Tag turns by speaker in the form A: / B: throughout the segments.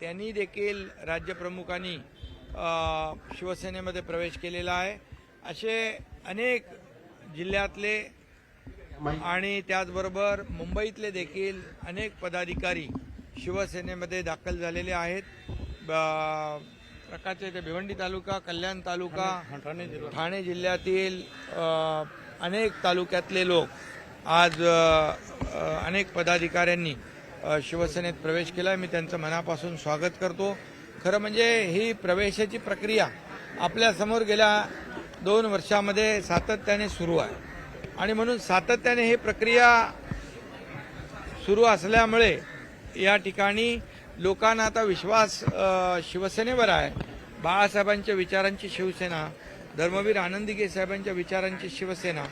A: त्यांनी देखील राज्यप्रमुखांनी शिवसेनेमध्ये प्रवेश केलेला आहे. असे अनेक जिल्ह्यातले आणि त्याचबरोबर मुंबईतले देखील अनेक पदाधिकारी शिवसेनेमध्ये दाखल झालेले आहेत. प्रकारचे ते भिवंडी तालुका कल्याण तालुका ठाणे जिल्ह्यातील अनेक तालुक्यातले लोक आज अनेक पदाधिकाऱ्यांनी शिवसेनेत प्रवेश केला मी त्यांचं मनापासून स्वागत करतो. खरं म्हणजे ही प्रवेशाची प्रक्रिया आपल्यासमोर गेल्या दोन वर्षामध्ये सातत्याने सुरू आहे. आणि म्हणून सातत्याने ही प्रक्रिया सुरू असल्यामुळे या ठिकाणी लोकांना आता विश्वास शिवसेनेवर आहे. बाळासाहेबांच्या विचारांची शिवसेना धर्मवीर आनंदीगे साहेबांच्या विचारांची शिवसेना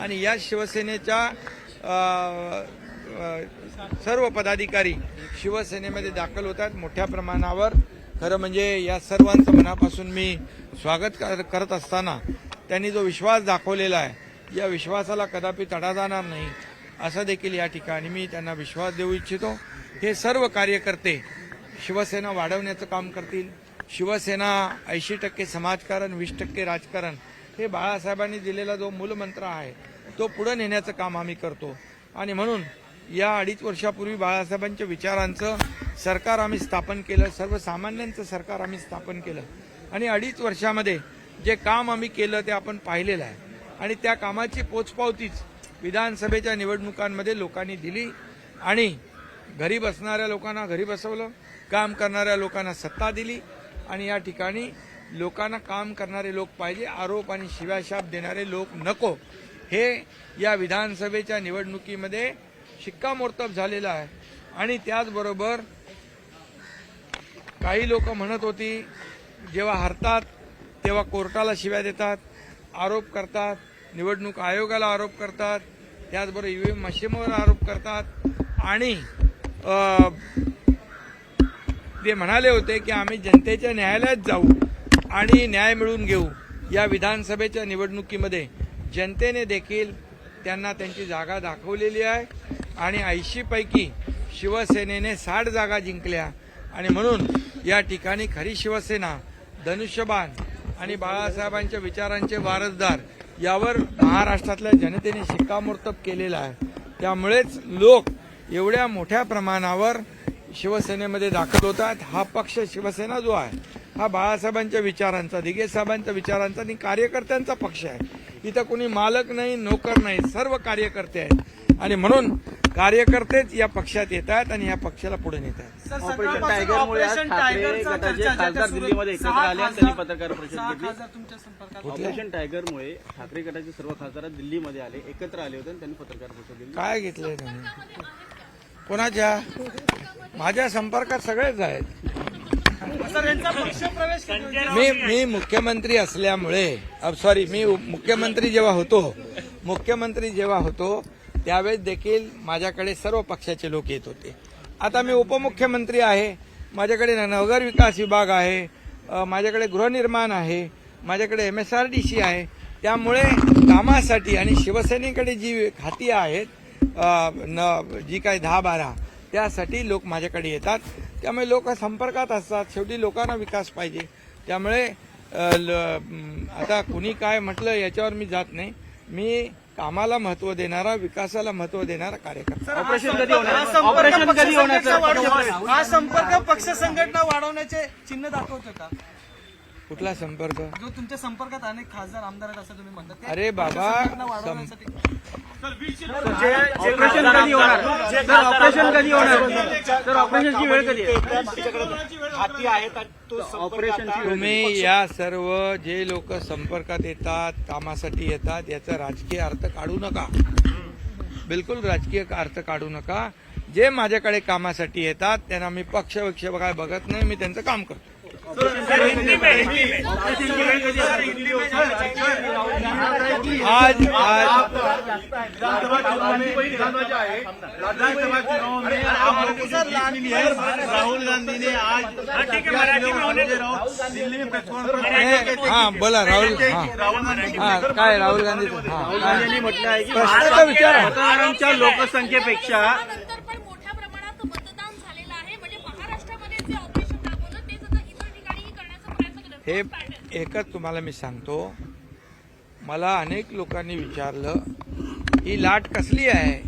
A: आणि या शिवसेनेच्या सर्व पदाधिकारी शिवसेनेमध्ये दाखल होतात मोठ्या प्रमाणावर. खरं म्हणजे या सर्वांचं मनापासून मी स्वागत कर- करत असताना त्यांनी जो विश्वास दाखवलेला आहे या विश्वासाला कदापि तडा जाणार नाही असं देखील या ठिकाणी मी त्यांना विश्वास देऊ इच्छितो. हे सर्व कार्यकर्ते शिवसेना वाढवण्याचं काम करतील. शिवसेना ऐंशी टक्के समाजकारण वीस टक्के राजकारण हे बाळासाहेबांनी दिलेला जो मूलमंत्र आहे तो पुढे नेण्याचं काम आम्ही करतो. आणि म्हणून या अडीच वर्षापूर्वी बाळासाहेबांच्या विचारांचं सरकार आम्ही स्थापन केलं सर्वसामान्यांचं सरकार आम्ही स्थापन केलं. आणि अडीच वर्षामध्ये जे काम आम्ही केलं ते आपण पाहिलेलं आहे. आणि त्या कामाची पोचपावतीच विधानसभेच्या निवडणुकांमध्ये लोकांनी दिली आणि घरी बसणाऱ्या लोकांना घरी बसवलं काम करणाऱ्या लोकांना सत्ता दिली आणि या ठिकाणी लोकांना काम करणारे लोक पाहिजे आरोप आणि शिव्याशाप देणारे लोक नको. हे या विधानसभेच्या निवडणुकीमध्ये शिक्कामोर्तब झालेलं आहे. आणि त्याचबरोबर काही लोक म्हणत होती जेव्हा हरतात तेव्हा कोर्टाला शिव्या देतात आरोप करतात निवडणूक आयोगाला आरोप करतात त्याचबरोबर यू एम मशीमवर आरोप करतात. आणि ते म्हणाले होते की आम्ही जनतेच्या न्यायालयात जाऊ आणि न्याय मिळवून घेऊ या विधानसभेच्या निवडणुकीमध्ये. जनतेने देखील त्यांना त्यांची जागा दाखवलेली आहे. आणि ऐंशीपैकी शिवसेनेने साठ जागा जिंकल्या. आणि म्हणून या ठिकाणी खरी शिवसेना धनुष्यबाण आणि बाळासाहेबांच्या विचारांचे वारसदार यावर महाराष्ट्रातल्या जनतेने शिक्कामोर्तब केलेला आहे. त्यामुळेच लोक एवढ्या मोठ्या प्रमाणावर शिवसेनेमध्ये दाखल होतात. हा पक्ष शिवसेना जो आहे हा बाळासाहेबांच्या विचारांचा दिगेसाहेबांच्या विचारांचा आणि कार्यकर्त्यांचा पक्ष आहे. इथं कोणी मालक नाही नोकर नाही सर्व कार्यकर्ते आहेत. आणि म्हणून कार्यकर्तेच या पक्षात येतात आणि या पक्षाला पुढे नेत आहेत
B: सर,
C: ऑपरेशन टायगरमुळे आज
B: ऑपरेशन
C: ठाकरे
B: टायगरचा
C: गटाचे खासदार दिल्लीमध्ये एकत्र आले आणि त्यांनी पत्रकार परिषद घेतली. ऑपरेशन टायगरमुळे ठाकरे गटाचे सर्व खासदार दिल्लीमध्ये आले एकत्र आले होते आणि त्यांनी पत्रकार परिषद दिली.
A: काय घेतलंय त्यांनी कोणाच्या? माझ्या संपर्कात सगळेच आहेत. मी मी मुख्यमंत्री असल्यामुळे सॉरी मी मुख्यमंत्री जेव्हा होतो मुख्यमंत्री जेव्हा होतो त्यावेळेस देखील माझ्याकडे सर्व पक्षाचे लोक येत होते. आता मी उपमुख्यमंत्री आहे. माझ्याकडे न- नगर विकास विभाग आहे. माझ्याकडे गृहनिर्माण आहे. माझ्याकडे M S R D C आहे. त्यामुळे कामासाठी आणि शिवसेनेकडे जी खाती आहेत न जी काही दहा बारा त्यासाठी लोक माझ्याकडे येतात. त्यामुळे लोक संपर्कात असतात. शेवटी लोकांना विकास पाहिजे. त्यामुळे ल- आता कुणी काय म्हटलं याच्यावर मी जात नाही. मी कामाला महत्त्व देणारा विकासाला महत्त्व देणारा कार्यकर्ता.
C: ऑपरेशन कधी
B: हा
C: होणार ऑपरेशन कधी
B: हा संपर्क पक्ष संघटना वाढवण्याचे चिन्ह दाखवतो का?
A: कुठला संपर्क?
B: जो तुमच्या संपर्कात अनेक खासदार आमदार आहेत असं तुम्ही म्हणता.
A: अरे बाबा,
B: वाढवण्यासाठी
C: ऑपरेशन कधी होणार? सर ऑपरेशन कधी होणार? सर ऑपरेशनची वेळ कधी आहे? ऑपरेशनची
A: तुम्ही या सर्व जे लोक संपर्कात येतात कामासाठी येतात याचा राजकीय अर्थ काढू नका. बिलकुल राजकीय अर्थ काढू नका. जे माझ्याकडे कामासाठी येतात त्यांना मी पक्ष वक्ष काय बघत नाही मी त्यांचं काम करतो. आज आज
D: राहुल गांधी ने आज दिल्ली में प्रेस कॉन्फ्रेंस
A: हे, हा बोला राहुल हा।
D: राहुल गांधी
A: हा काय राहुल हा। काय?
C: यांनी म्हटलं आहे की
A: विचार
C: लोकसंख्येपेक्षा
A: हे एकच तुम्हाला मी सांगतो. मला अनेक लोकांनी विचारलं ही लाट कसली आहे?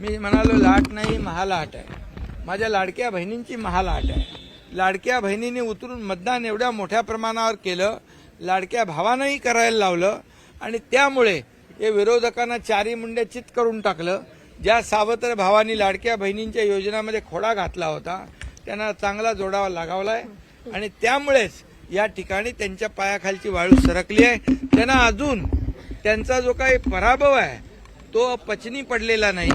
A: मी म्हणालो लाट नाही महालाट आहे. माझ्या लाडक्या बहिणींची महालाट आहे. लाडक्या बहिणीने उतरून मतदान एवढ्या मोठ्या प्रमाणावर केलं लाडक्या भावानंही करायला लावलं आणि त्यामुळे हे विरोधकांना चारी मुंड्या चित करून टाकलं. ज्या सावत्र भावानी लाडक्या बहिणींच्या योजनामध्ये खोडा घातला होता त्यांना चांगला जोडावा लागावला आहे आणि त्यामुळेच या ठिकाणी त्यांच्या पायाखालची वाळू सरकली आहे. त्यांना अजून त्यांचा जो काही पराभव आहे तो पचनी पडलेला नाही.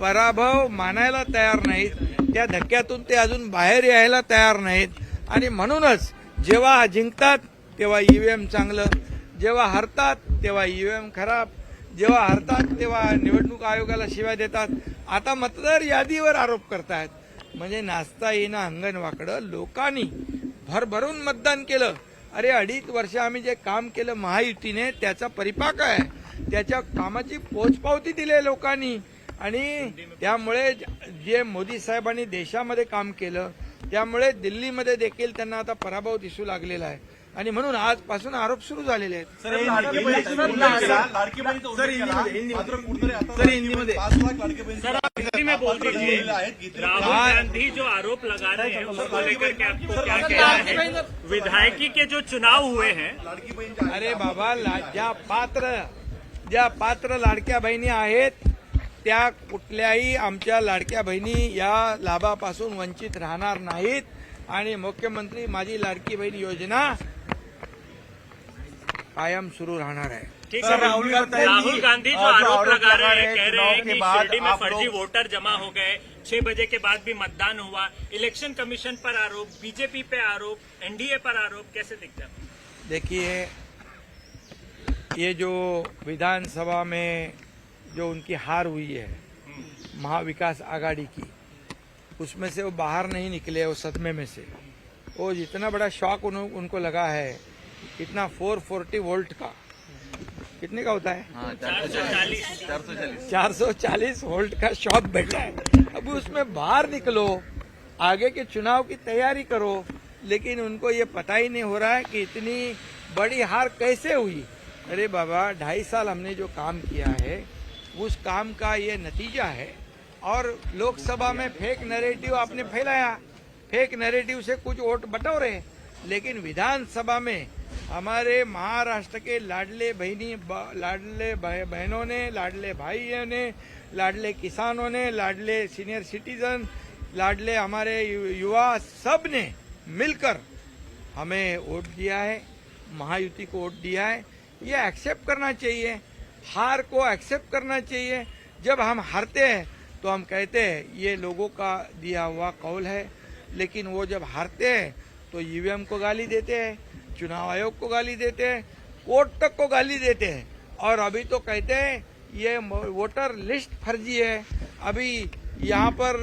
A: पराभव मानायला तयार नाहीत. त्या धक्क्यातून ते अजून बाहेर यायला तयार नाहीत. आणि म्हणूनच जेव्हा जिंकतात तेव्हा ईव्हीएम चांगलं. जेव्हा हरतात तेव्हा ईव्हीएम खराब. जेव्हा हरतात तेव्हा निवडणूक आयोगाला शिवाय देतात. आता मतदार यादीवर आरोप करतायत. म्हणजे नाचता येईना अंगण वाकडं लोकांनी. भरभरून मतदान केलं. अरे अडीच वर्ष आम्ही जे काम केलं महायुतीने त्याचा परिपाक आहे. त्याच्या कामाची पोचपावती दिली आहे लोकांनी. आणि त्यामुळे जे मोदी साहेबांनी देशामध्ये काम केलं त्यामुळे दिल्लीमध्ये देखील त्यांना आता पराभव दिसू लागलेला आहे. आणि म्हणून आजपासून आरोप सुरू झालेले आहेत.
D: राहुल गांधी जो आरोप लगा रहे हैं उसको लेकर के आपको क्या कहना है? विधायकी के जो चुनाव हुए हैं
A: अरे बाबा ज्या पात्र ज्या पात्र लाडक्या बहिणी आहेत त्या कुठल्याही आमच्या लाडक्या बहिणी या लाभापासून वंचित राहणार नाहीत. आणि मुख्यमंत्री माझी लाडकी बहीण योजना कायम सुरू राहणार आहे.
D: ठीक है
C: राहुल गांधी-
D: राहुल गांधी जो आरोप लगा रहे
C: रहे
D: हैं कह रहे हैं
C: कि
D: शिरडी में फर्जी वोटर जमा हो गए छह बजे के बाद भी मतदान हुआ इलेक्शन कमीशन पर आरोप बीजेपी पे आरोप एनडीए पर आरोप कैसे दिखता है?
A: देखिए ये जो विधानसभा में जो उनकी हार हुई है महाविकास आघाड़ी की उसमें से वो बाहर नहीं निकले वो सदमे में से। वो जितना बड़ा शौक उन, उनको लगा है कितना 440 वोल्ट का? कितने का होता है?
D: चार सौ चालीस।
A: वोल्ट का शॉप बैठा है। अब उसमें बाहर निकलो आगे के चुनाव की तैयारी करो लेकिन उनको ये पता ही नहीं हो रहा है कि इतनी बड़ी हार कैसे हुई। अरे बाबा ढाई साल हमने जो काम किया है उस काम का ये नतीजा है। और लोकसभा में फेक नैरेटिव आपने फैलाया। फेक नैरेटिव से कुछ वोट बटोरे। लेकिन विधानसभा में हमारे महाराष्ट्र के लाडले बहनी लाडले बहनों ने, लाडले भाइयों ने, लाडले किसानों ने, लाडले सीनियर सिटीजन लाडले हमारे युवा सबने मिलकर हमें वोट दिया है, महायुति को वोट दिया है। ये एक्सेप्ट करना चाहिए, हार को एक्सेप्ट करना चाहिए। जब हम हारते हैं तो हम कहते हैं, ये लोगों का दिया हुआ कौल है। लेकिन वो जब हारते हैं तो ईवीएम को गाली देते हैं चुनाव आयोग को गाली देते हैं, कोर्ट तक को गाली देते हैं। और अभी तो कहते हैं, ये वोटर लिस्ट फर्जी है। अभी यहाँ पर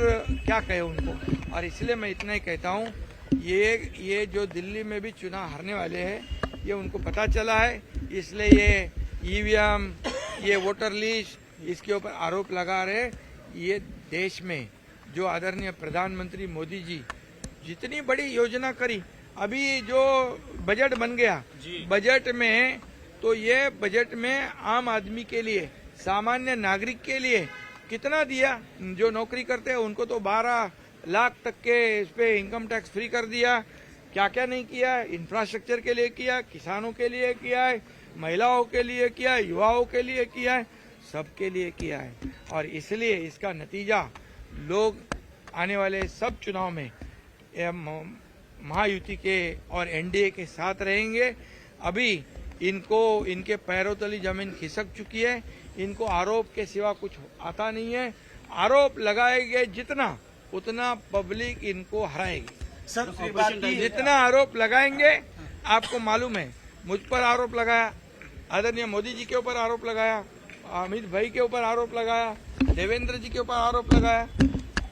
A: क्या कहे उनको? और इसलिए मैं इतना ही कहता हूँ, ये ये जो दिल्ली में भी चुनाव हारने वाले हैं, ये उनको पता चला है। इसलिए ये ईवीएम ये वोटर लिस्ट इसके ऊपर आरोप लगा रहे ये देश में जो आदरणीय प्रधानमंत्री मोदी जी जितनी बड़ी योजना करी अभी जो बजट बन गया बजट में तो ये बजट में आम आदमी के लिए सामान्य नागरिक के लिए कितना दिया? जो नौकरी करते हैं उनको तो 12 लाख तक के इस पे इनकम टैक्स फ्री कर दिया। क्या क्या नहीं किया? इंफ्रास्ट्रक्चर के लिए किया किसानों के लिए किया है महिलाओं के लिए किया है युवाओं के लिए किया है सबके लिए किया है। और इसलिए इसका नतीजा लोग आने वाले सब चुनाव में महायुति के और एनडीए के साथ रहेंगे। अभी इनको इनके पैरों तली ज़मीन खिसक चुकी है। इनको आरोप के सिवा कुछ आता नहीं है। आरोप लगाए गए जितना उतना पब्लिक इनको हराएगी।
C: सर दूसरी बात की
A: जितना आरोप लगाएँगे आपको मालूम है मुझ पर आरोप लगाया आदरणीय मोदी जी के ऊपर आरोप लगाया अमित भाई के ऊपर आरोप लगाया देवेंद्र जी के ऊपर आरोप लगाया।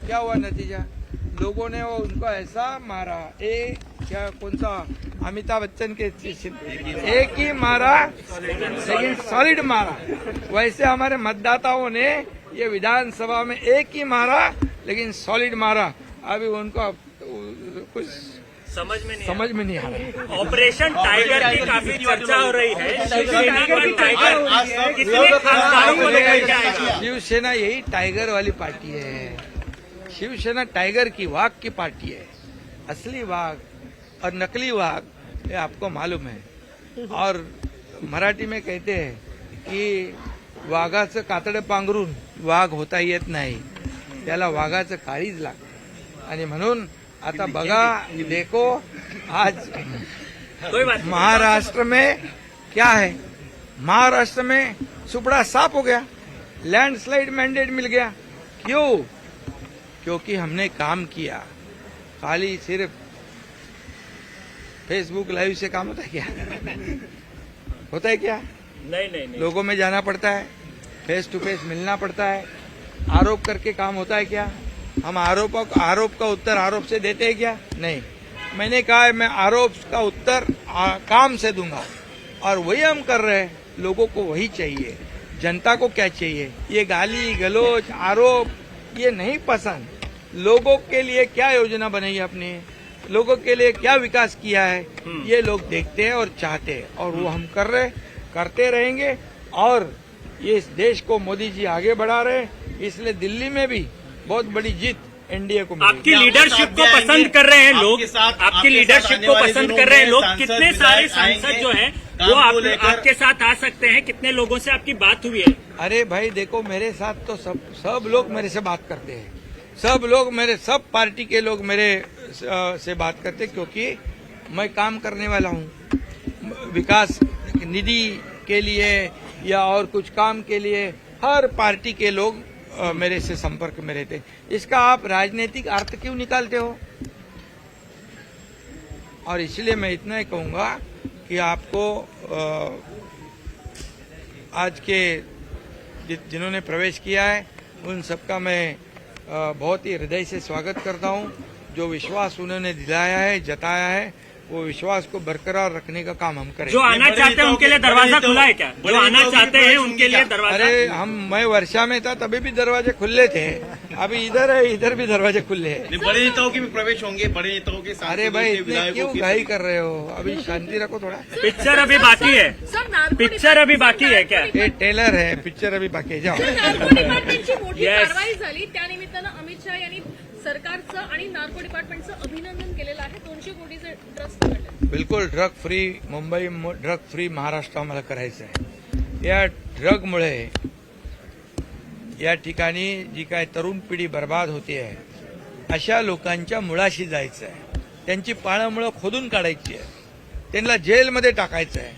A: क्या हुआ नतीजा? लोगों ने वो उनको ऐसा मारा ए क्या कौन सा अमिताभ बच्चन के एक ही मारा लेकिन सॉलिड मारा वैसे हमारे मतदाताओं ने ये विधानसभा में एक ही। मारा लेकिन सॉलिड मारा अभी उनको कुछ
D: समझ में नहीं
A: समझ में नहीं आ रहा
D: ऑपरेशन टाइगर की काफ़ी चर्चा हो रही है शिवसेना
A: यही टाइगर वाली पार्टी है। शिवसेना टाइगर की वाघ की पार्टी है। असली वाघ और नकली वाघ ये आपको मालूम है। और मराठी में कहते हैं की वाघाचं कातडं पांघरून वाघ होता येत नाही. त्याला वाघाचं काळीज लागतं. आणि म्हणून आता बघा देखो आज महाराष्ट्र में क्या है? महाराष्ट्र में सुपड़ा साफ हो गया। लैंडस्लाइड मैंडेट मिल गया। क्यों? क्योंकि हमने काम किया। खाली सिर्फ़ फेसबुक लाइव से काम होता है क्या? होता है क्या?
D: नहीं नहीं नहीं।
A: लोगों में जाना पड़ता है फेस टू फेस मिलना पड़ता है। आरोप करके काम होता है क्या? हम आरोप आरोप का उत्तर आरोप से देते हैं क्या? नहीं। मैंने कहा है मैं आरोप का उत्तर आ, काम से दूँगा। और वही हम कर रहे हैं। लोगों को वही चाहिए। जनता को क्या चाहिए? ये गाली गलोच आरोप ये नहीं पसंद। लोगों के लिए क्या योजना बनाई आपने? लोगों के लिए क्या विकास किया है? ये लोग देखते हैं और चाहते हैं और वो हम कर रहे करते रहेंगे और ये इस देश को मोदी जी आगे बढ़ा रहे हैं। इसलिए दिल्ली में भी बहुत बड़ी जीत एनडीए को
D: आपकी लीडरशिप को पसंद कर रहे हैं लोग।
C: आपके साथ-
D: आपकी लीडरशिप को पसंद कर रहे हैं लोग। कितने सारे सांसद जो हैं वो
C: को
D: आप,
C: लेकर-
D: आपके साथ आ सकते हैं। कितने लोगों से आपकी बात हुई है?
A: अरे भाई, देखो, मेरे साथ तो सब सब लोग मेरे से बात करते हैं। सब लोग मेरे, सब पार्टी के लोग मेरे से बात करते क्योंकि मैं काम करने वाला हूँ। विकास निधि के लिए या और कुछ काम के लिए हर पार्टी के लोग मेरे से संपर्क में रहते इसका आप राजनीतिक अर्थ क्यों निकालते हो? और इसलिए मैं इतना ही कहूँगा कि आपको आज के जिन्होंने प्रवेश किया है उन सबका मैं बहुत ही हृदय से स्वागत करता हूँ। जो विश्वास उन्होंने दिलाया है जताया है वो विश्वास को बरकरार रखने का काम हम करें
D: जो आना चाहते हैं उनके लिए दरवाज़ा खुला है क्या? जो आना चाहते हैं उनके लिए दरवाज़ा?
A: अरे हम मैं वर्षा में था तभी भी दरवाजे खुले थे। अभी इधर है इधर भी दरवाजे खुले हैं।
C: बड़े नेताओं के भी प्रवेश होंगे बड़े नेताओं के
A: अरे भाई इतने क्यों घाई कर रहे हो? अभी शांति रखो थोड़ा।
D: पिक्चर अभी बाकी है।
E: सर नार्को
D: पिक्चर अभी बाकी है क्या?
A: ये टेलर है पिक्चर अभी बाकी है, जाओ।
E: नार्को डिपार्टमेंटची मोठी
D: Yes.
E: कारवाई झाली. त्यानिमित्तानं अमित शहा यांनी सरकारचं आणि नार्को डिपार्टमेंटचं अभिनंदन केलेलं आहे. दोनशे कोटीचे ट्रस्ट गठन
A: बिलकुल drug free Mumbai drug free Maharashtra आम्हाला करायचं आहे या ड्रगमुळे या ठिकाणी जी काय तरुण पिढी बर्बाद होते आहे अशा लोकांच्या मुळाशी जायचं आहे. त्यांची पाळंमुळं खोदून काढायची आहे. त्यांना जेलमध्ये टाकायचं आहे.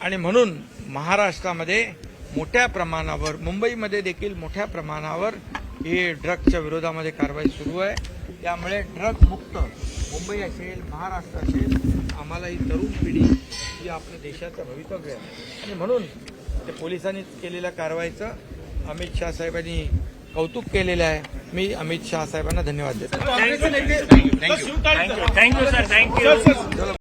A: आणि म्हणून महाराष्ट्रामध्ये मोठ्या प्रमाणावर मुंबईमध्ये देखील मोठ्या प्रमाणावर ही ड्रगच्या विरोधामध्ये कारवाई सुरू आहे. त्यामुळे ड्रग मुक्त मुंबई असेल महाराष्ट्र असेल आम्हाला ही तरुण पिढी ही आपल्या देशाचं भवितव्य आहे. आणि म्हणून ते पोलिसांनी केलेल्या कारवाईचं अमित शहा साहेबांनी कौतुक केलेलं आहे. मी अमित शहा साहेबांना धन्यवाद देतो.
D: Thank you thank you sir thank you